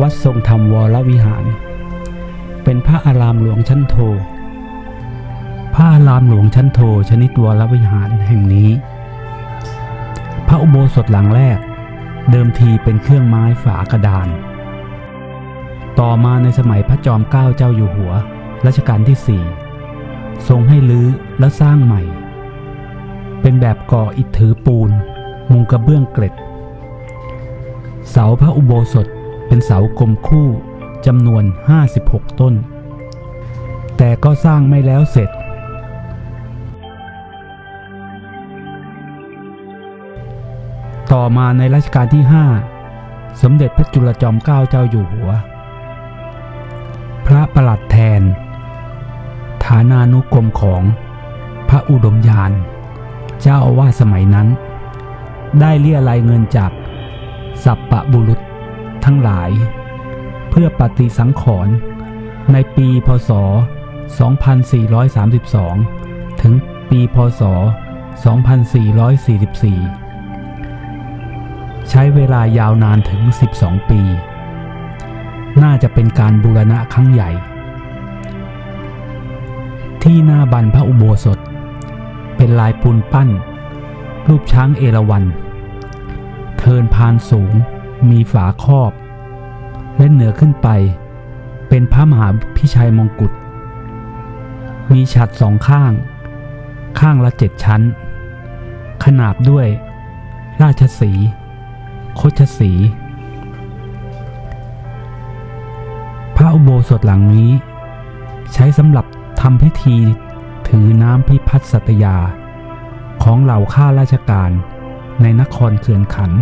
วัดทรงธรรมวรวิหาร เป็นพระอารามหลวงชั้นโท พระอารามหลวงชั้นโทชนิดวรวิหารแห่งนี้ พระอุโบสถหลังแรก เดิมทีเป็นเครื่องไม้ฝากระดาน ต่อมาในสมัยพระจอมเกล้าเจ้าอยู่หัวรัชกาลที่สี่ทรงให้ลื้อและสร้างใหม่ เป็นแบบก่ออิฐถือปูน มุงกระเบื้องเกล็ด เสาพระอุโบสถ เป็นเสากลมคู่จำนวน 56 ต้น แต่ก็สร้างไม่แล้วเสร็จ ต่อมาในรัชกาลที่ 5 สมเด็จพระจุลจอมเกล้าเจ้าอยู่หัว พระประหลัดแทน ฐานานุกรมของพระอุดมยาน เจ้าอาวาสสมัยนั้น ได้เรียรายเงินจากสัปปะบุรุษ ทั้งหลาย เพื่อปฏิสังขรณ์ในปีพศ 2432 ถึงปีพศ 2444 ใช้เวลายาวนานถึง 12 ปี น่าจะเป็นการบูรณะครั้งใหญ่ ที่หน้าบันพระอุโบสถ เป็นลายปูนปั้น รูปช้างเอราวัณเทินพานสูงมีฝาครอบ และเหนือขึ้นไป เป็นพระมหาพิชัยมงกุฎ มีฉัดสองข้าง ข้างละเจ็ดชั้น ขนาบด้วย ราชสี โคชสี พระอุโบสถหลังนี้ ใช้สำหรับทำพิธีถือน้ำพิพัฒน์สัตยา ของเหล่าข้าราชการในนครเขื่อนขัน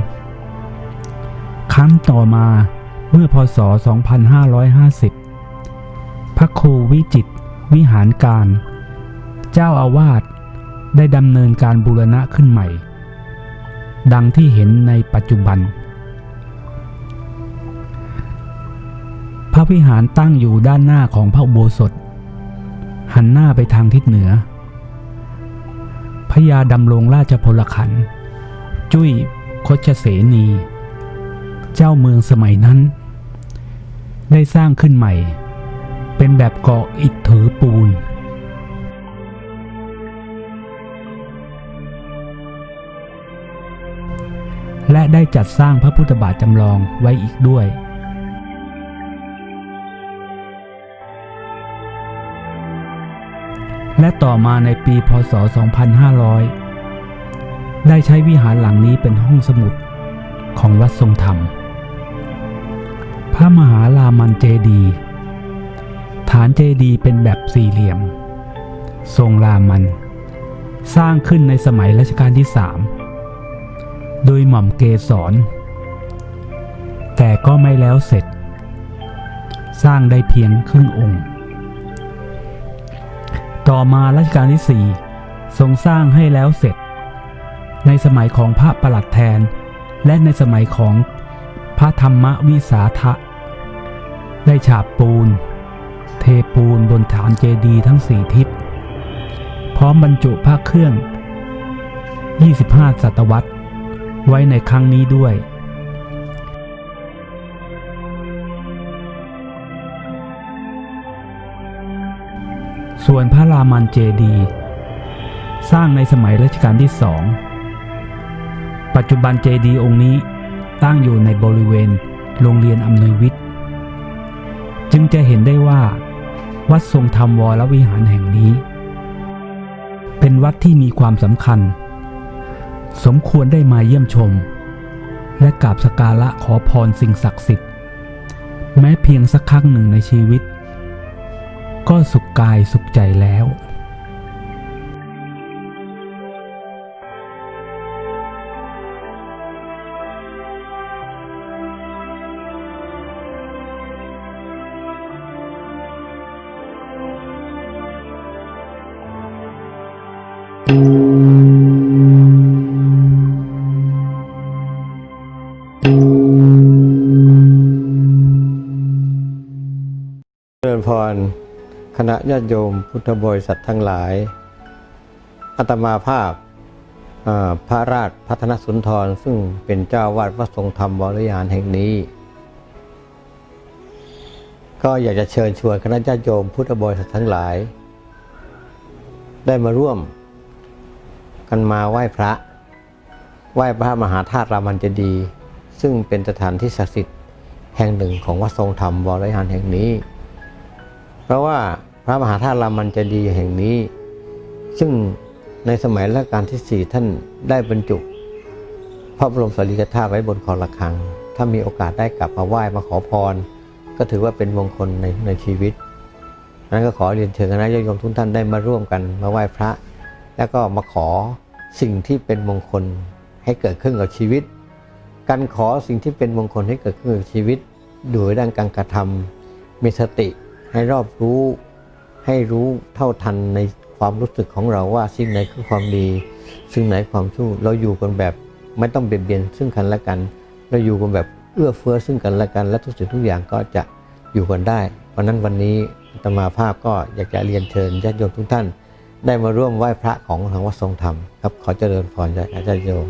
ครั้งต่อมา เมื่อพศ 2550 พระครูวิจิตวิหารการ เจ้าอาวาสได้ดำเนินการบูรณะขึ้นใหม่ ดังที่เห็นในปัจจุบัน พระวิหารตั้งอยู่ด้านหน้าของพระอุโบสถ หันหน้าไปทางทิศเหนือ พระยาดำรงราชพลขัน จุ้ยคชเสนี เจ้าเมืองสมัยนั้น ได้สร้างขึ้นใหม่ เป็นแบบเกาะอิฐถือปูน และได้จัดสร้างพระพุทธบาทจำลองไว้อีกด้วยและต่อมาในปีพศ 2500 ได้ใช้วิหารหลังนี้เป็นห้องสมุดของวัดทรงธรรม ระมหาลามันเจดี ฐานเจดีเป็นแบบสี่เหลี่ยม ทรงรามัน สร้างขึ้นในสมัยรัชกาลที่สามโดยหม่อมเกสรแต่ก็ไม่แล้วเสร็จ สร้างได้เพียงครึ่งองค์ ต่อมารัชกาลที่สี่ทรงสร้างให้แล้วเสร็จ ในสมัยของพระประหลัดแทน และในสมัยของพระธรรมวิสาทะ ได้ฉาบปูน เทปูนบนฐานเจดีย์ทั้งสี่ทิศ พร้อมบรรจุพระเครื่อง 25 ศตวรรษ ไว้ในครั้งนี้ด้วยส่วนพระรามันเจดีย์สร้างในสมัยรัชกาลที่สอง ปัจจุบันเจดีย์องค์นี้ตั้งอยู่ในบริเวณโรงเรียนอำนวยวิทย์ จะเห็นได้ว่า วัดทรงธรรมวรวิหารแห่งนี้ เป็นวัดที่มีความสำคัญ สมควรได้มาเยี่ยมชม และกราบสกการะขอพรสิ่งศักดิ์สิทธิ์ แม้เพียงสักครั้งหนึ่งในชีวิต ก็สุขกายสุขใจแล้ว เจริญพร คณะญาติโยมพุทธบริษัททั้งหลายอาตมาภาพพระราชพัฒนสุนทรซึ่งเป็นเจ้าวาดวัดทรงธรรมวรยานแห่งนี้ ก็อยากจะเชิญชวนคณะญาติโยมพุทธบริษัททั้งหลาย ได้มาร่วม กันมาไหว้พระ ไหว้พระมหาธาตุรามันเจดีซึ่งเป็นสถานที่ศักดิ์สิทธิ์แห่งหนึ่งของวัดทรงธรรมวรวิหารแห่งนี้ เพราะว่าพระมหาธาตุรามันเจดีแห่งนี้ ซึ่งในสมัยรัชกาลที่สี่ท่านได้บรรจุ พระบรมสารีริกธาตุไว้บนคอระฆัง ถ้ามีโอกาสได้กลับมาไหว้มาขอพร ก็ถือว่าเป็นมงคลในในชีวิตนั้นก็ขอเรียนเชิญคณะญาติโยมทุกท่านได้มาร่วมกันมาไหว้พระ แล้วก็มาขอสิ่งที่เป็นมงคลให้เกิดขึ้นกับชีวิต การขอสิ่งที่เป็นมงคลให้เกิดขึ้นกับชีวิต โดยด้านการกระทำมีสติให้รอบรู้ให้รู้เท่าทันในความรู้สึกของเราว่าสิ่งไหนคือความดี สิ่งไหนความชั่วเราอยู่กันแบบไม่ต้องเบียดเบียนซึ่งกันและกัน เราอยู่กันแบบเอื้อเฟื้อซึ่งกันและกัน และทุกสิ่งทุกอย่างก็จะอยู่กันได้ เพราะนั้นวันนี้ตมาภาพก็อยากจะเรียนเชิญญาติโยมทุกท่าน ได้มาร่วมไหว้พระของทางวัดทรงธรรมครับขอเจริญพรจาติโยม